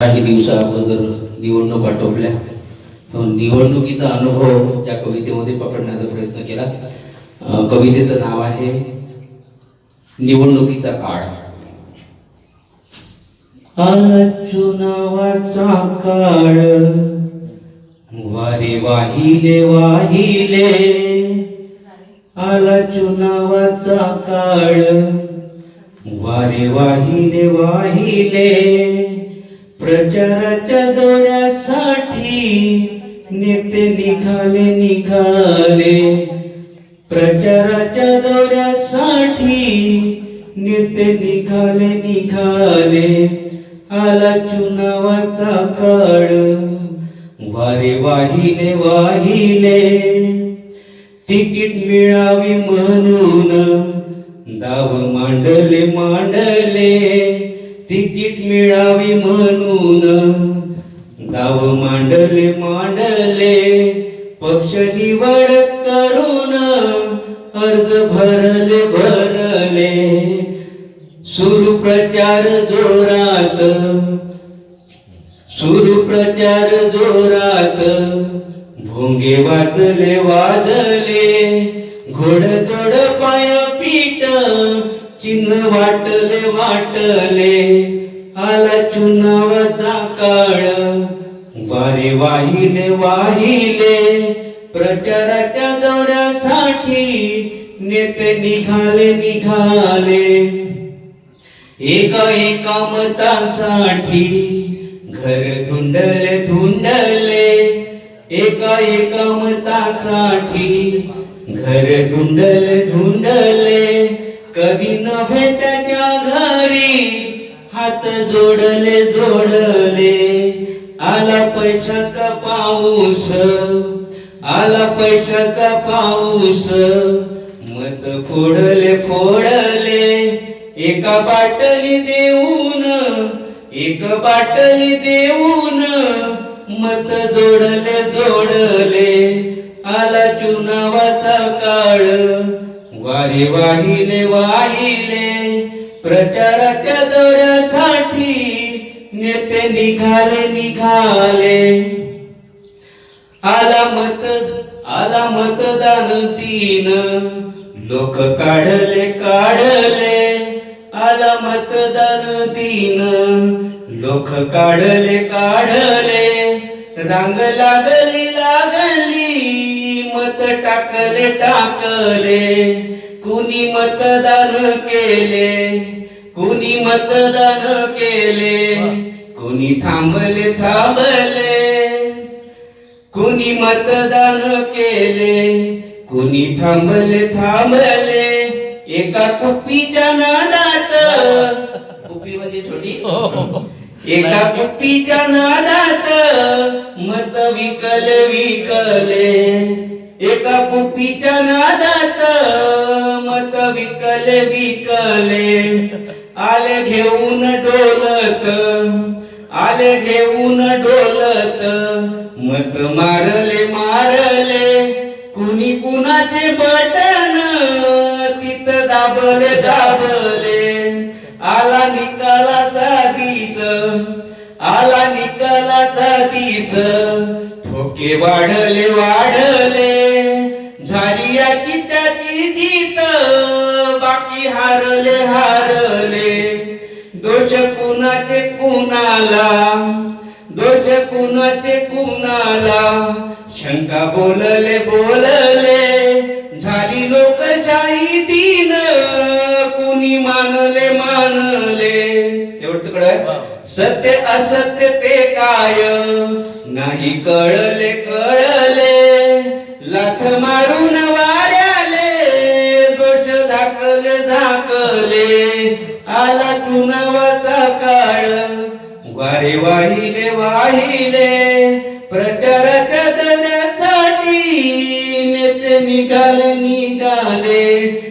काही दिवसा अगोदर निवडणूक आटोपल्या निवडणुकीचा अनुभव त्या कवितेमध्ये पकडण्याचा प्रयत्न केला. कवितेचं नाव आहे निवडणुकीचा काळ. आला चुनावाचा काळ वारे वाहिले वाहिले. आला चुनावाचा काळ वारे वाहिले वाहिले. प्रचाराच्या दौऱ्यासाठी नेते निघाले निघाले. प्रचाराच्या दौऱ्यासाठी नेते निघाले निघाले. आला चुनावाचा काळ. वारे वाहिले वाहिले. तिकीट मिळावी म्हणून दाव मांडले मांडले. तिकीट मिळावी म्हणून दाव मांडले मांडले पक्ष निवड करून अर्ज भरले भरले. सुरू प्रचार जोरात सुरू प्रचार जोरात. भोंगे वाजले वाजले घोडदोड पाय पीठ चिन्ह वाटले वाटले. आला चुनावाचा काळ. वारे वाहिले वाहिले प्रचाराच्या दौऱ्यासाठी नेते निघाले निघाले. एका एका मतासाठी घर धुंडले धुंडले. एका एका मतासाठी घर धुंडले धुंडले. कधी नव्हे त्याच्या घरी हात जोडले जोडले. आला पैशाचा पाऊस आला पैशाचा पाऊस. मत फोडले फोडले. एका बाटली देऊन एक बाटली देऊन मत जोडले जोडले. आला चुनावाचा काळ वारे वाहिले वाहिले. प्रचाराच्या दौऱ्यासाठी नेते निघाले निघाले. आला मत आला मतदान तीन लोक काढले काढले. आला मतदान तीन लोक काढले काढले. रांग लागली लागली. मत टाकले टाकले. कुणी मतदान केले? कुणी मतदान केले? कुणी थांबले थांबले? कुणी मतदान केले? कुणी थांबले थांबले? एका कुप्पीच्या नादात. कुप्पी म्हणजे छोटी? एका कुप्पीच्या नादात मत विकल विकले. एका कुप्पीच्या नादात मत विकले विकले. आले घेऊन डोलत आले घेऊन डोलत. मत मारले मारले. कुणी कुणाचे बटन तित दाबले दाबले. आला निकालाचा दीच आला निकालाचा दीच ठोके वाढले वाढले. जीत बाकी हारले हारले. दोष कुणाचे कुणाला? दोष कुणाचे कुणाला? शंका बोलले बोलले. झाली लोकशाही दिन कुणी मानले मानले. शेवटचं कडे सत्य असत्य ते काय? नाही कळले कळले. आला तू काळ? वारे वाहिले वाहिले. प्रचार कदण्यासाठी नेते निघाले निघाले.